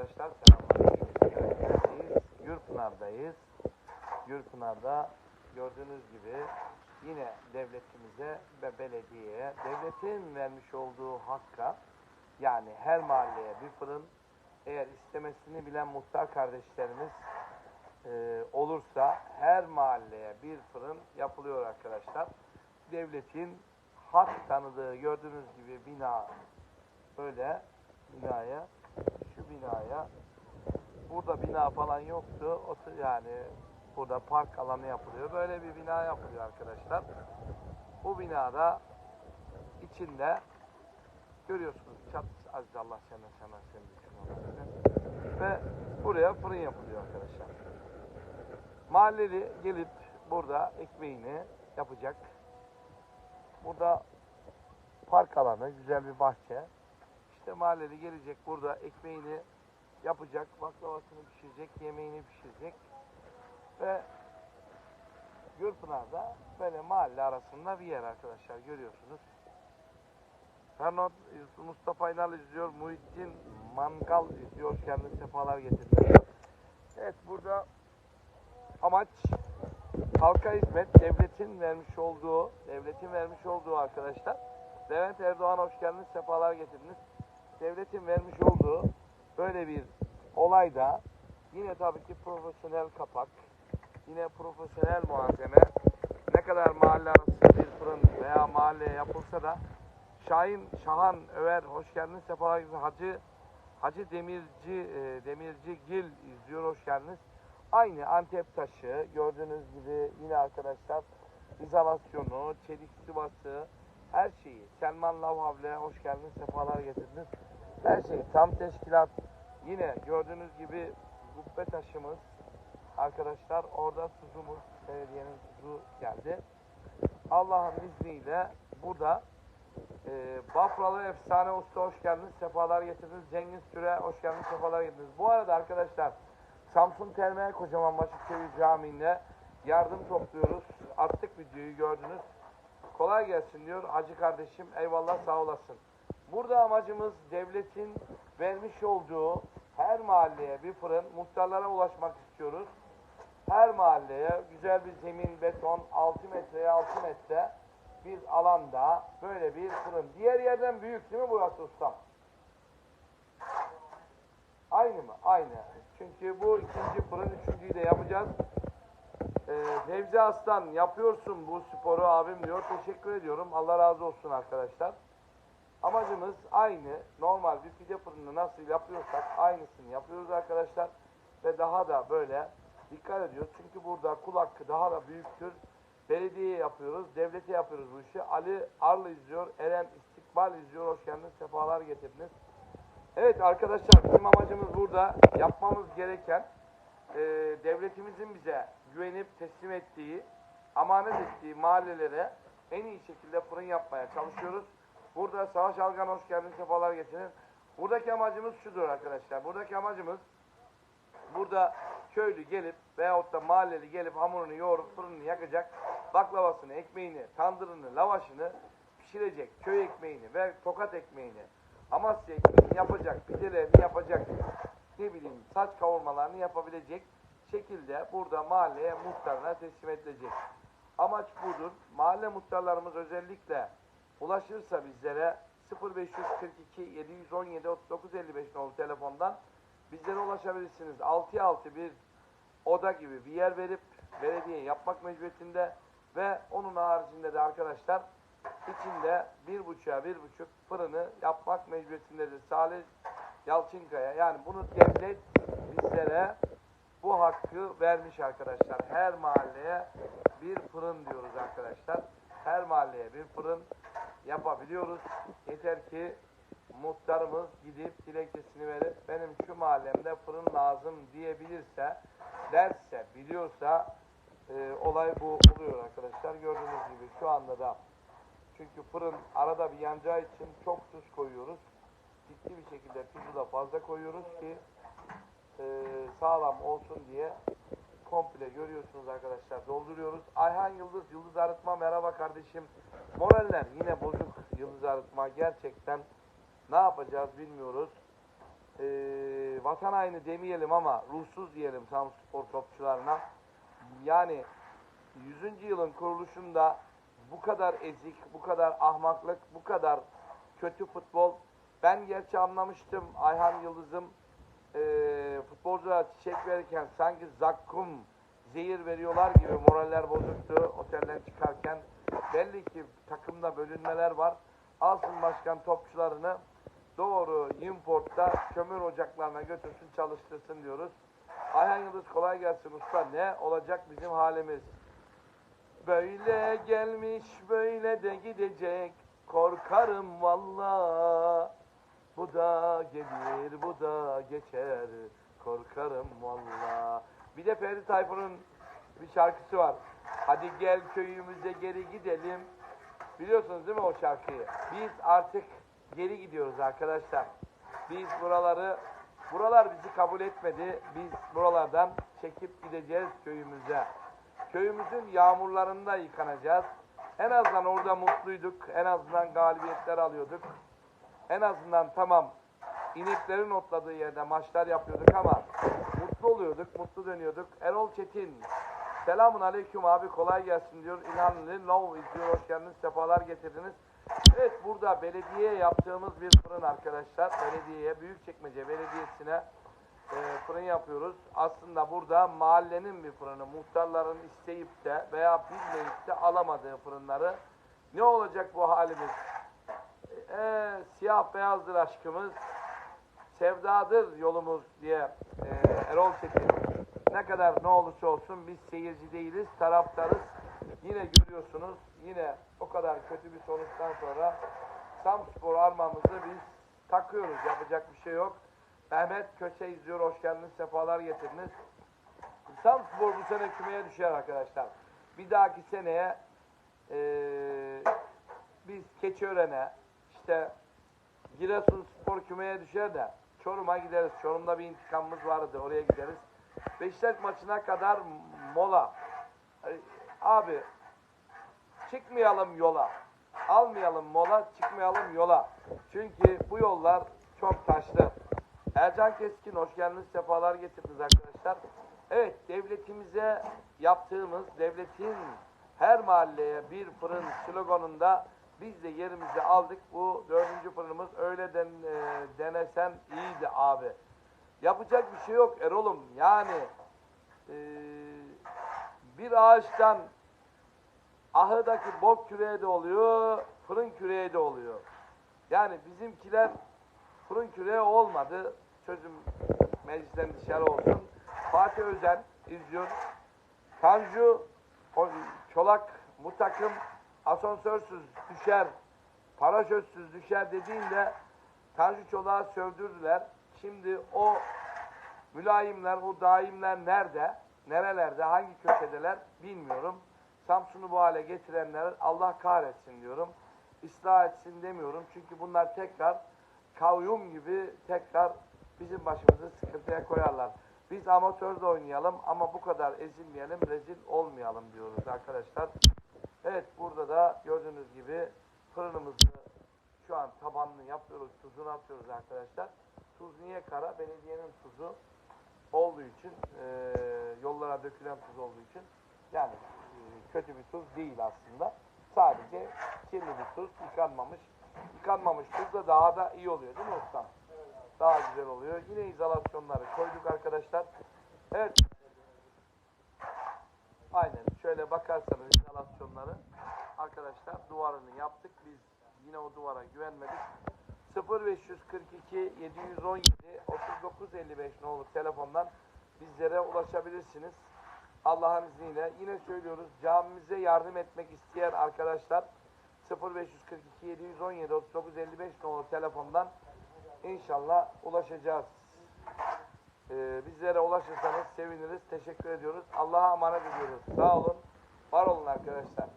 arkadaşlar. Selamünaleyküm. Gürpınar'dayız. Gürpınar'da gördüğünüz gibi yine devletimize ve belediyeye devletin vermiş olduğu hakka yani her mahalleye bir fırın eğer istemesini bilen muhtar kardeşlerimiz e, olursa her mahalleye bir fırın yapılıyor arkadaşlar. Devletin hak tanıdığı gördüğünüz gibi bina böyle binaya binaya burada bina falan yoktu. O yani burada park alanı yapılıyor. Böyle bir bina yapılıyor arkadaşlar. Bu binada içinde görüyorsunuz çat aziz Allah senden sana seni Ve buraya fırın yapılıyor arkadaşlar. Mahalleli gelip burada ekmeğini yapacak. Burada park alanı, güzel bir bahçe. İşte mahalleli gelecek burada ekmeğini yapacak, baklavasını pişirecek, yemeğini pişirecek. Ve Gürpınar'da böyle mahalle arasında bir yer arkadaşlar görüyorsunuz. Fernand Mustafa İnal izliyor, Muhittin Mangal izliyor, kendine sefalar getirdi. Evet burada amaç halka hizmet, devletin vermiş olduğu, devletin vermiş olduğu arkadaşlar. Levent Erdoğan hoş geldiniz, sefalar getirdiniz. Devletin vermiş olduğu böyle bir olayda yine tabii ki profesyonel kapak, yine profesyonel malzeme, ne kadar mahalle arası bir fırın veya mahalleye yapılsa da Şahin, Şahan, Över hoş geldiniz, sefalar. Hacı, Hacı Demirci, e, Demirci Gil izliyor, hoş geldiniz. Aynı Antep taşı gördüğünüz gibi yine arkadaşlar izolasyonu, çelik sıvası, her şeyi. Selman Lavhavle hoş geldiniz, sefalar getirdiniz. Her şey tam teşkilat. Yine gördüğünüz gibi kubbe taşımız arkadaşlar orada tuzumuz, belediyenin tuzu geldi. Allah'ın izniyle burada e, Bafralı Efsane Usta hoş geldiniz, sefalar getirdiniz. Cengiz Süre hoş geldiniz, sefalar getirdiniz. Bu arada arkadaşlar Samsun Terminal Kocaman Başıkköy Camii'nde yardım topluyoruz. Attık videoyu gördünüz. Kolay gelsin diyor Hacı kardeşim. Eyvallah sağ olasın. Burada amacımız devletin vermiş olduğu her mahalleye bir fırın, muhtarlara ulaşmak istiyoruz. Her mahalleye güzel bir zemin, beton, 6 metreye 6 metre bir alanda böyle bir fırın. Diğer yerden büyük değil mi burası ustam? Aynı mı? Aynı. Çünkü bu ikinci fırın, üçüncüyü de yapacağız. Ee, Aslan yapıyorsun bu sporu abim diyor. Teşekkür ediyorum. Allah razı olsun arkadaşlar. Amacımız aynı. Normal bir pide fırını nasıl yapıyorsak aynısını yapıyoruz arkadaşlar. Ve daha da böyle dikkat ediyoruz. Çünkü burada kul hakkı daha da büyüktür. Belediye yapıyoruz, devlete yapıyoruz bu işi. Ali Arlı izliyor, Eren İstikbal izliyor. Hoş geldiniz, sefalar getirdiniz. Evet arkadaşlar bizim amacımız burada yapmamız gereken e, devletimizin bize güvenip teslim ettiği, amanet ettiği mahallelere en iyi şekilde fırın yapmaya çalışıyoruz. Burada Savaş Algan hoş geldiniz, sefalar getirin. Buradaki amacımız şudur arkadaşlar. Buradaki amacımız burada köylü gelip veyahut da mahalleli gelip hamurunu yoğurup fırını yakacak, baklavasını, ekmeğini, tandırını, lavaşını pişirecek, köy ekmeğini ve tokat ekmeğini, Amasya ekmeğini yapacak, pidelerini yapacak, ne bileyim saç kavurmalarını yapabilecek şekilde burada mahalleye muhtarına teslim edilecek. Amaç budur. Mahalle muhtarlarımız özellikle ulaşırsa bizlere 0542 717 39 55 nolu telefondan bizlere ulaşabilirsiniz. 6'ya 6 bir oda gibi bir yer verip belediye yapmak mecburiyetinde ve onun haricinde de arkadaşlar içinde bir buçuğa bir buçuk fırını yapmak mecburiyetindedir. Salih Yalçınkaya yani bunu devlet bizlere bu hakkı vermiş arkadaşlar. Her mahalleye bir fırın diyoruz arkadaşlar. Her mahalleye bir fırın yapabiliyoruz. Yeter ki muhtarımız gidip dilekçesini verip benim şu mahallemde fırın lazım diyebilirse, derse, biliyorsa e, olay bu oluyor arkadaşlar. Gördüğünüz gibi şu anda da çünkü fırın arada bir yanacağı için çok tuz koyuyoruz. Ciddi bir şekilde tuzu da fazla koyuyoruz ki e, sağlam olsun diye komple görüyorsunuz arkadaşlar dolduruyoruz. Ayhan Yıldız, Yıldız Arıtma merhaba kardeşim. Moraller yine bozuk Yıldız Arıtma gerçekten ne yapacağız bilmiyoruz. e, vatan haini demeyelim ama ruhsuz diyelim Samspor topçularına. Yani 100. yılın kuruluşunda bu kadar ezik, bu kadar ahmaklık, bu kadar kötü futbol. Ben gerçi anlamıştım Ayhan Yıldız'ım e, futbolculara çiçek verirken sanki zakkum, zehir veriyorlar gibi moraller bozuktu otelden çıkarken. Belli ki takımda bölünmeler var. Alsın başkan topçularını doğru importta kömür ocaklarına götürsün çalıştırsın diyoruz. Ayhan Yıldız kolay gelsin usta. Ne olacak bizim halimiz? Böyle gelmiş böyle de gidecek korkarım valla. Bu da gelir bu da geçer korkarım valla. Bir de Ferdi Tayfur'un bir şarkısı var. Hadi gel köyümüze geri gidelim. Biliyorsunuz değil mi o şarkıyı? Biz artık geri gidiyoruz arkadaşlar. Biz buraları, buralar bizi kabul etmedi. Biz buralardan çekip gideceğiz köyümüze. Köyümüzün yağmurlarında yıkanacağız. En azından orada mutluyduk. En azından galibiyetler alıyorduk. En azından tamam ineklerin otladığı yerde maçlar yapıyorduk ama mutlu oluyorduk, mutlu dönüyorduk. Erol Çetin, selamun aleyküm abi kolay gelsin diyor. İlhanlı Love izliyor, hoş geldiniz, sefalar getirdiniz. Evet burada belediye yaptığımız bir fırın arkadaşlar. Belediyeye, Büyükçekmece Belediyesi'ne e, fırın yapıyoruz. Aslında burada mahallenin bir fırını. Muhtarların isteyip de veya bilmeyip de alamadığı fırınları. Ne olacak bu halimiz? E, siyah beyazdır aşkımız. Sevdadır yolumuz diye e, Erol Çetin. Ne kadar ne olursa olsun biz seyirci değiliz, taraftarız. Yine görüyorsunuz, yine o kadar kötü bir sonuçtan sonra Samspor armamızı biz takıyoruz. Yapacak bir şey yok. Mehmet Köse izliyor, hoş geldiniz, sefalar getirdiniz. Samspor bu sene kümeye düşer arkadaşlar. Bir dahaki seneye eee biz Keçiören'e, işte Giresun Spor kümeye düşer de Çorum'a gideriz. Çorum'da bir intikamımız vardı. Oraya gideriz. Beşiktaş maçına kadar mola. Abi çıkmayalım yola. Almayalım mola, çıkmayalım yola. Çünkü bu yollar çok taşlı. Ercan Keskin hoş geldiniz, sefalar getirdiniz arkadaşlar. Evet, devletimize yaptığımız, devletin her mahalleye bir fırın sloganında biz de yerimizi aldık. Bu dördüncü fırınımız öyle den, e, denesen iyiydi abi. Yapacak bir şey yok Erol'um. Yani e, bir ağaçtan ahırdaki bok küreği de oluyor, fırın küreği de oluyor. Yani bizimkiler fırın küreği olmadı. Sözüm meclisten dışarı olsun. Fatih Özen izliyor. Tanju Çolak bu asansörsüz düşer, paraşütsüz düşer dediğinde Tanju Çolak'ı sövdürdüler. Şimdi o mülayimler, o daimler nerede? Nerelerde, hangi köşedeler bilmiyorum. Samsun'u bu hale getirenler Allah kahretsin diyorum. İslah etsin demiyorum. Çünkü bunlar tekrar kayyum gibi tekrar bizim başımızı sıkıntıya koyarlar. Biz amatörde oynayalım ama bu kadar ezilmeyelim, rezil olmayalım diyoruz arkadaşlar. Evet burada da gördüğünüz gibi fırınımızı şu an tabanını yapıyoruz, tuzunu atıyoruz arkadaşlar. Tuz niye kara? Belediyenin tuzu olduğu için, eee, yollara dökülen tuz olduğu için yani eee, kötü bir tuz değil aslında. Sadece kirli bir tuz, yıkanmamış. Yıkanmamış tuz da daha da iyi oluyor değil mi ustam? Daha güzel oluyor. Yine izolasyonları koyduk arkadaşlar. Evet. Aynen. Şöyle bakarsanız izolasyonları arkadaşlar duvarını yaptık. Biz yine o duvara güvenmedik. 0542 717 3955 ne olur telefondan bizlere ulaşabilirsiniz. Allah'ın izniyle. Yine söylüyoruz camimize yardım etmek isteyen arkadaşlar 0542 717 3955 ne olur telefondan İnşallah ulaşacağız. Ee, bizlere ulaşırsanız seviniriz. Teşekkür ediyoruz. Allah'a emanet ediyoruz. Sağ olun. Var olun arkadaşlar.